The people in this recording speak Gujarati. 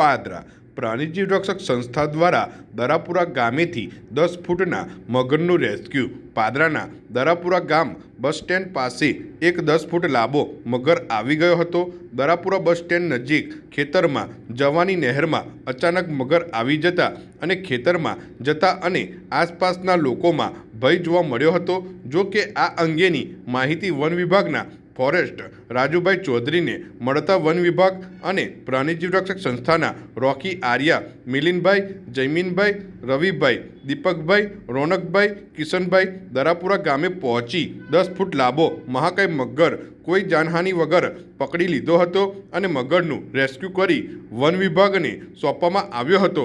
પાદરા પ્રાણીજીવ રક્ષક સંસ્થા દ્વારા દરાપુરા ગામેથી દસ ફૂટના મગરનું રેસ્ક્યુ. પાદરાના દરાપુરા ગામ બસ સ્ટેન્ડ પાસે એક દસ ફૂટ લાંબો મગર આવી ગયો હતો. દરાપુરા બસ સ્ટેન્ડ નજીક ખેતરમાં જવાની નહેરમાં અચાનક મગર આવી જતા અને ખેતરમાં જતા અને આસપાસના લોકોમાં ભય જોવા મળ્યો હતો. જો કે આ અંગેની માહિતી વન વિભાગના ફોરેસ્ટ રાજુભાઈ ચૌધરીને મળતા વન વિભાગ અને પ્રાણીજીવ રક્ષક સંસ્થાના રોકી આર્યા મિલિનભાઈ જયમીનભાઈ રવિભાઈ દીપકભાઈ રોનકભાઈ કિશનભાઈ દરાપુરા ગામે પહોંચી દસ ફૂટ લાંબો મહાકાય મગર કોઈ જાનહાનિ વગર પકડી લીધો હતો અને મગરનું રેસ્ક્યુ કરી વન વિભાગને સોંપવામાં આવ્યો હતો